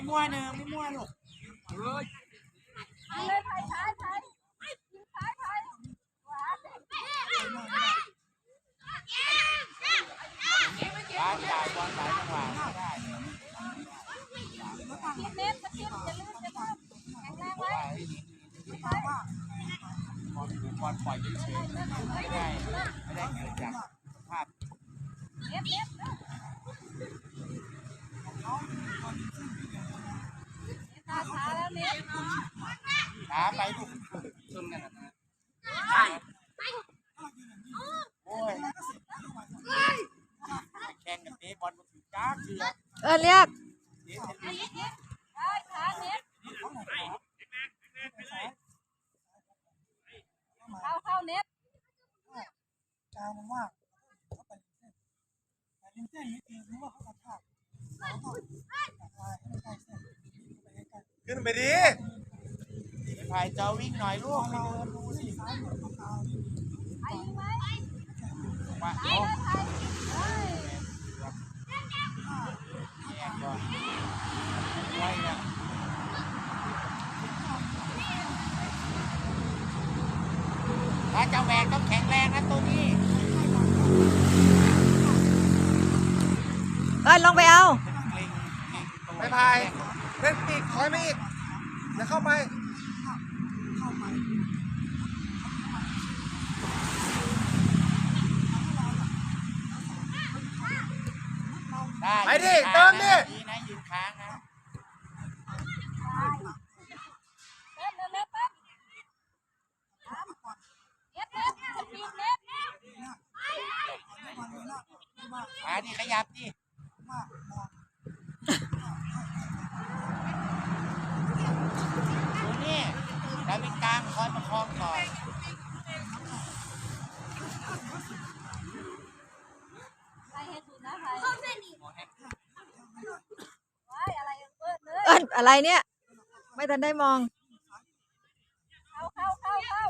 ไม่มั่วหนึ่งไม่มั่วลูกเลยถ่ายถ่ายถ่ายยิงถ่ายถ่ายว้าร้านจ่ายบอลสายจังหวะไม่ได้คิดเน็ตคิดจะลื่นจะลื่นแข็งแรงไว้บอลบอลปล่อยเฉยๆไม่ได้ไม่ได้เกิดจากภาพเน็ตเน็ต ขาแล้วเน็ตช้าไปลูกชนกันนะใช่โอ้ยแข่งกันเตะบอลมาถึงจ้าเชือเออเรียก เตะเส้น ได้ช้าเน็ตเข้าเข้าเน็ต กาวมันว่างเขาไปเส้นแต่ริมเส้นนิดเดียวรู้ว่าเขากระชากเราต้องกระจายให้มันใกล้เส้นไปใกล้ ขึ้น ไปดิพายเจ้าวิ่งหน่อยลูกๆเราดูที่ซ้ายหมดของกาวนี่ไอ้ยิงไหมาไอ้เอาเลยไทยเฮ้ยแย่ก่อนไว้นะถ้าจะแหวกต้องแข็งแรงนะตัวนี้เอ้ยลงไปเอาไปพายเล่นปีกถอยไมาอีก อย่าเข้าไปได้ไปดิยืนเติค้างมดินะดีนะยืนค้างนะเน็ตเน็ตเน็ตเน็ตเน็ตสปีดเน็ตมาดิขยับดิดูนี่ แล้วมีกลางคอยประคองก่อนไทยเฮ็ดถูกนะไทยว้ายอะไรเอิ้นอะไรเนี่ย ไม่ทันได้มอง เข้าเข้าเข้าเข้า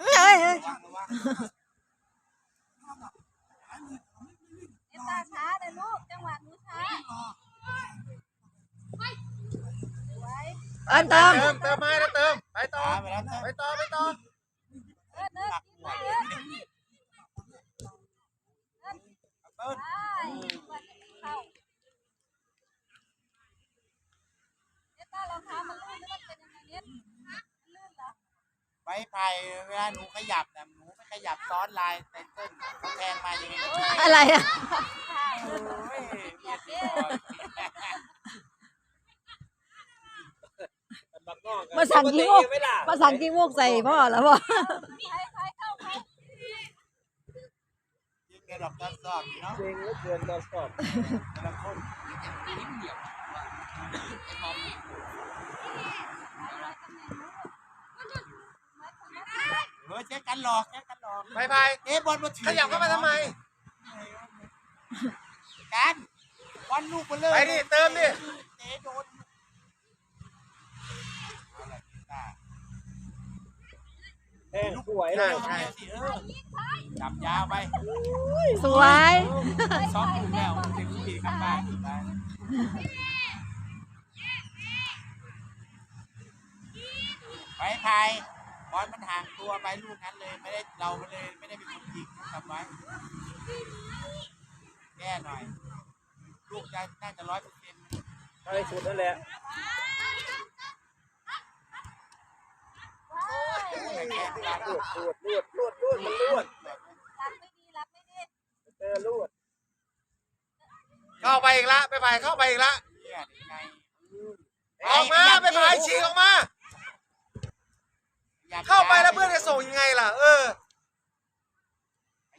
เอ้ยเอ้ย ระวังระวัง เอ็นตาช้าเลยลูก จังหวะหนูช้าเอิ้นเติม เติมเติมมาแล้วเติม ไปต่อ ไปแล้วเติมไปต่อ ไปต่อ เอิ้นเอิ้นหลักกินไปเอิ้ยนเติ้ลไปกว่าจะกินเข้าเอ็นตารองเท้ามันลื่นหรือมันเป็นยังไงเน็ตลื่นเหรอไปไผ่เวลาหนูขยับแต่หนู ขยับซ้อนลายไตเติ้ลเขาแทงมาอย่างนี้อะไรอะใช่โอ้ยเบียดเบียดมาสั่งกิ้งมูกมาสั่งกิ้งมูกใส่พ่อแล้วพ่อใครใครเข้าใครยิงกระดอกกระสอบเนาะเก่งเหลือเกินเราสอบแต่ละคนเออ เจ๊กันหลอกเจ๊กันหลอกไปพายเอ๊ะบอลมาถึงขยับเข้ามาทำไม กันบอลลูกไปเลยไปดิเติมดิเตะโดนเอาล่ะกีตาร์เอ้ลูกหวยเลยใช่สิเออจับยาวไป สวยซ้อมอยู่แล้วเด็กผู้หญิงข้างบ้านไปไปพาย บอลมันห่างตัวไปลูกนั้นเลยไม่ได้เราไม่ได้ไม่ได้เป็นคนยิงทำไว้แก้หน่อย ลูกจะน่าจะร้อยเปอร์เซ็นต์ใช่สุดนั่นแหละแก้ตาลลูวกดลวดลวดลวดลวดมันลวดรับไม่ดีรับไม่ดีเจอลวดเข้าไปอีกละไปพายเข้าไปอีกละเนี่ยไงออกมาไปพายฉีกออกมา เข้าไปแล้วเพื่อนจะส่งยังไงล่ะ เออ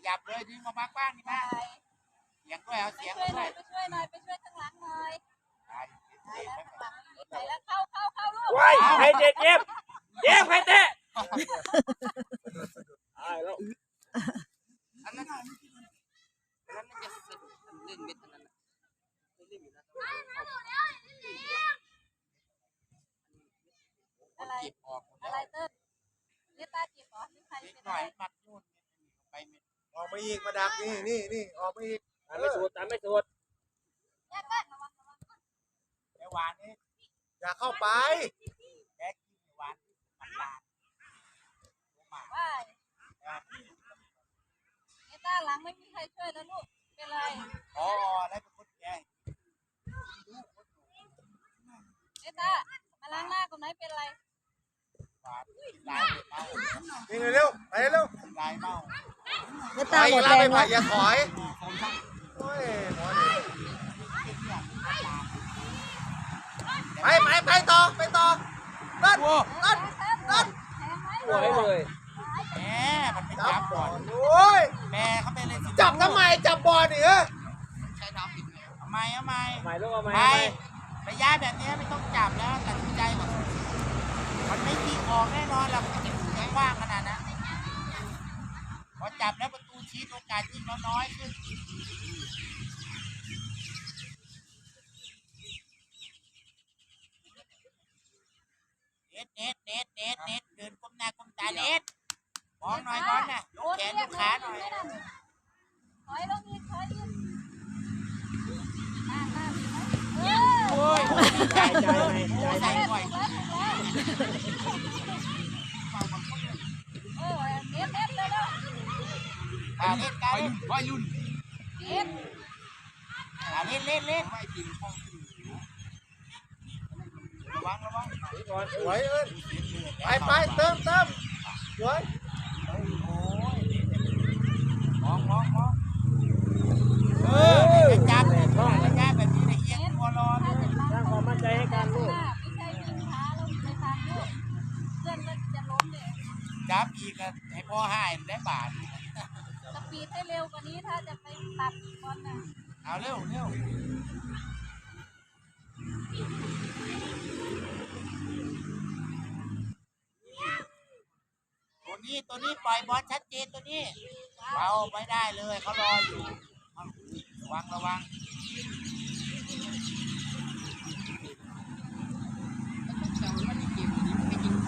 หยับเลยดึงออกมากว้างนี่บ้าเสียงด้วยเอาเสียงด้วยไปช่วยหน่อยไปช่วยข้างหลังหน่อยไปแล้วเข้าเข้าเข้าลูกไปเจ็ดเย็บเย็บไปเตะตายแล้วอันนั้นอันนั้นจะสะดุดเล่นเม็ดอันนั้นเล่นอยู่นะอะไรอะไรเตอร์ นตาจีบเหรอหรือใครนิดเป็นหน่อะอไรยมัดนู่นไปเม็ดออกมาอีกมาดักนี่นี่นี่ออกมาอีกตามไม่สุดตามไม่สุดแยกกันระวังระวังแกหวานนี่อย่าเข้าไป แกกินหวานมันหลานหมาว่าเนตาหลังไม่มีใครช่วยนะลูก เป็นไรพอแล้วเป็นคนแก่เนตามาล้างหน้าตรงไหนเป็นไรห วานลายเมานี่เร็วไปเร็วลายเมาเนตาหมดแรงไปแล้ว อย่าถอยโอ้ยหมอนี่ไปไปไปต่อไปต่อนั่น โอ้ นั่นนั่น แทงไหม สวยเลย แหมมันไป จั จั บบ ก่ ก่ อ อน น โอ้ย แม่เขาไปเล่นสิ จับทำไมจับบอลนี่เหรอ ใช้น้ำปิดทำไมทำไม หมายลูกเอาไหม ไประยะแบบนี้ไม่ต้องจับแล้วตัดสินใจก่อนมันไม่ยิงออกแน่นอนหรอกยังว่างขนาดนั้นพอจั บแล้วประตูชีดโอกาสยิงเราน้อยขึ้นเน็ตเน็ตเน็ตเน็ตเน็ตเดินก้มหน้าก้มตาเน็ตมองหน่อยบอลน่ะยกแขนยกขาหน่อยถอยลงอีกถอยอีกนั่นนั่นเออโอ้ยใจใจไหมใจไหมใส่ อ่าเล่นกันเล่นวัยรุ่นเน็ตอ่าเล่นเล่นเล่นระวังระวังก่อนสวยเอิ้นไปไปเติมเติมสวยโอ้ยมองมองมองเออจับเลยระยะแบบนี้ละเอียดตัวรอเลถ้ายจะสร้างความมั่นใจให้กันลูกไม่ใช่ยิงขาแล้วไปทางลูกเพื่อนก็จะล้มเลยจับอีกอะให้พ่อให้ได้บาทส ปีดให้เร็วกว่านี้ถ้าจะไปตัดบอลน่ะเอาเร็วเร็วตัวนี้ตัวนี้ปล่อยบอลชัดเจนตัวนี้เบาไม่ได้เลยเขารออยู่เอาระวังระวัง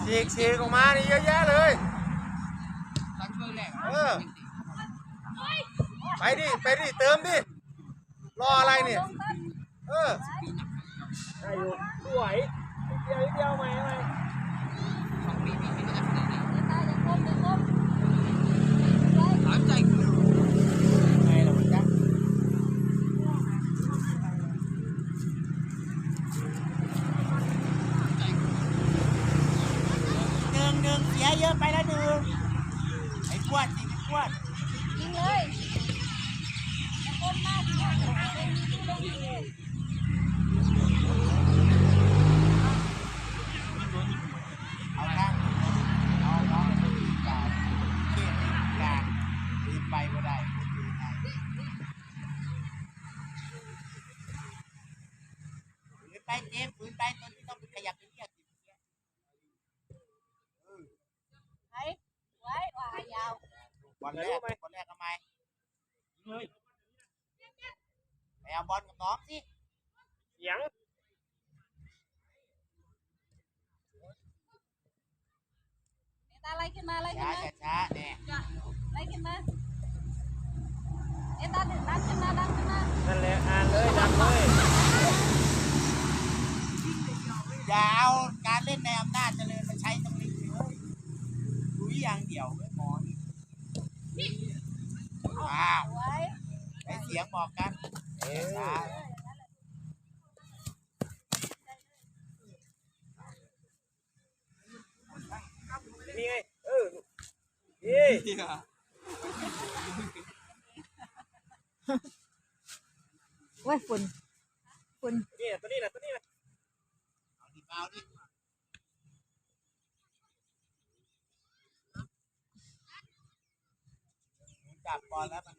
ฉีกฉีกออกมานี่เยอะแยะเลย ครั้งช่วงแรก เออ ไป ดิไปดิเติมดิรออะไรเนี่ยเออ ได้อยู่สวยเดียวเดียวไหมไหม สองปีปีนี้ก็จะขนาดนี้ เดี๋ยวตาจะก้มจะก้ม ถามใจกู ไงล่ะมันจังหนึ่งหนึ่งเสียเยอะไปแล้วหนึ่งไอ้ขวดสิไอ้ขวด ยิงเลยจะก้มหน้าที่ว่าจะไปยิงลงเลย เอาละเอาเอากาเขียนกาลืมไปก็ได้ลืมไปฝืนไป เจมฝืนไปตอนที่ต้องขยับไปเรียกสิเมื่อกี้ไว้ไว้ว่ายาวบอลแรกบอลแรกทำไมไปเอาบอลกับน้องสิเสียงเดี๋ยวตาไล่ขึ้นมาไล่ขึ้ช้านมาช้าเนี่ยไล่ขึ้นมาเดี๋ยวตาดึงดันขึ้นมาดันขึ้นมานั่นแหละอ่านเลยดันเลย อย่าเอาการเล่นในอำนาจเจริญมาใช้ตรงนี้เลยดูอย่างเดียวไม่พอนี่อ้าวไว้ไอเสียงบอกกันเออช้านี่ไง เออนี่เว้ยฝุ่นฝุ่นนี่ตัวนี้นะตัวนี้นะเอาดิเอาดิ จับบอลแล้วมัน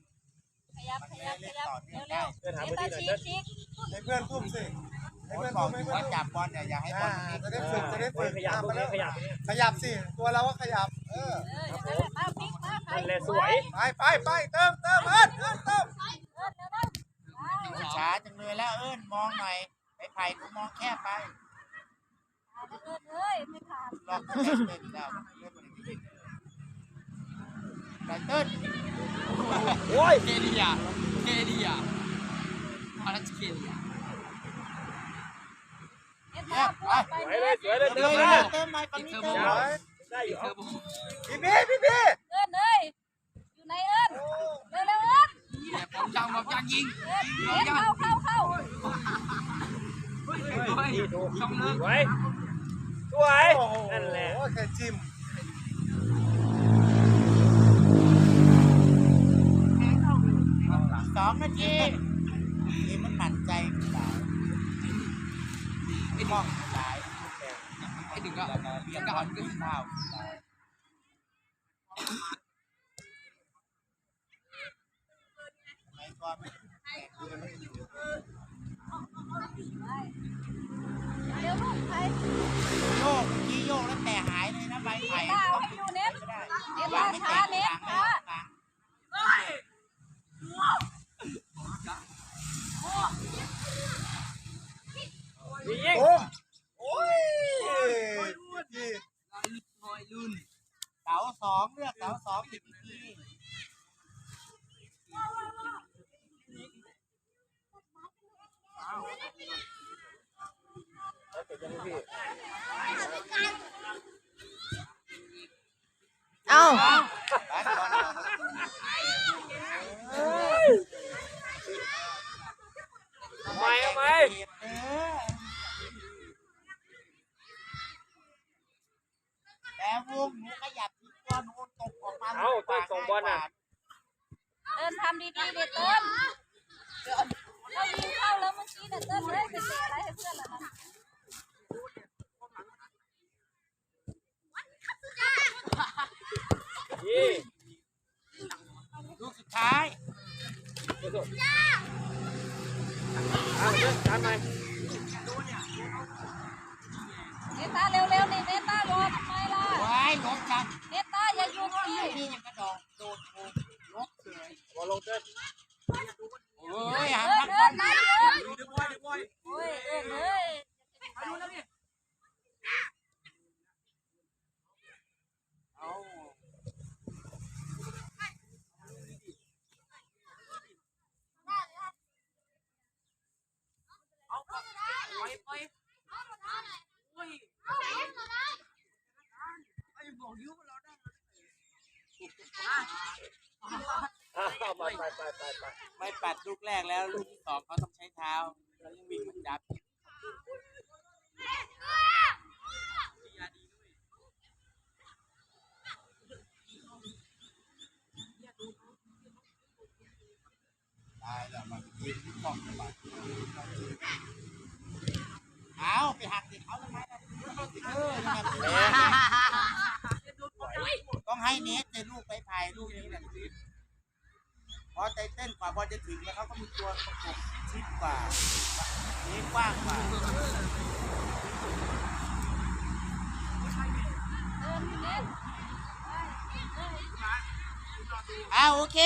ขยับขยับขยับเร็วเร็วเดี๋ยวพื้นตาที่หน่อยชี้เดินชี้ให้เพื่อนทุ่มสิโค้ชบอกอยู่ว่าจับบอลเนี่ยอย่าให้บอลจะได้กฝึกจะได้ฝึกขยับมากแล้วขยับเนี่ยขยับสิตัวเราก็ขยับ เออเอออย่างนั้นแหละมาพลิกมาใครนั่นแหละสวยไปไปไปเติมเติมเอิ้นเอิ้นเติมช้าจังเลยแล้วเอิ้นมองหน่อยไอ้ไผ่กูมองแคบไป เออเอ้ยไม่ขาดลอกเล่นเล่นแล้วเล่นมันไม่ได้แต่เติ้ลโอ้ยเคเดียเคเดียาเคเดียเอ็ดมาพวกไปสวยเนี่เลยยสวยเลยเติเติมเลยเติมหน่อยฝั่งนี้เติมได้อยู่เทอร์โบพี่พี่พี่พี่เอิ้นเอ้ยอยู่ไหนเอิ้นเร็วเร็วเอิ้นเนี่ยผมยังบอกยังยิงเอิ้นเอ็ดเข้าเข้าเข้าเฮ้ยช่องเลิก สวยสวยโอ้โหนั่นแหละแค่จิ้มสองนาทีนี่มันหมั่นใจกูหลายไม่มองกูหลาย ไอ้ถึงก็ แล้วก็เรียกก็หันขึ้นเท้ากูหลายสมัยก่อนมันแข่งกูกันไม่อยู่ เร็วลูกใคร โยกเมื่อกี้โยกแล้วแต่หายเลยนะใบไผ่ ตาเอาให้อยู่เน็ต ไม่ได้ เน็ต วา มาง ไม่ ช้า แตะ เน็ต หลัง ช้า ไม่หลัง มียิง โอ้มโอ้ยพี่ คอยลุ่น เสาสองเลือกเสาสองอีกที เอ้า บ้านบอล ทำไมทำไม เออแต่วงหนูขยับทิ้งตัวหนูตกออกมา เอ้าเต้นส่งบอลน่ะ เติ้ลทำดีๆเด็ดเติ้ลเรายิงเข้าแล้วเมื่อกี้เนี่ยเติ้ลเลยไปเตะอะไรให้เพื่อนล่ะนะ ยิง ลูกสุดท้าย เอาเดินตามไป เนต้าเร็วๆนี่เนต้ารอทำไมล่ะ ว้ายลบจัง เนต้าอย่าหยุดสิ นี่ยังกระดองโดนโกงลบ เลยบอลลงเต้นโอ้ยหางเอิ้มันนเอิ้มันนนะเอิ้นโอ้ยเอิ้นเอ้ยเอา哎 อ้าวไปไปไปไปไปไม่ปัดลูกแรกแล้วลูกที่สองเขาต้องใช้เท้าแล้วยังวิ่งมันจับตายแล้วมันยิงป้องกันเอาไปหักติดเขาทำไมล่ะเออนั่นแหละต้องให้เนสเจอลูกไปถ่ายลูกนี้แหละพอใจ เต้นกว่าบอลจะถึงแล้วเขาก็มีตัวประกบชิดกว่าเนสกว้างกว่าเอิ้นเน็ตอ่าโอเค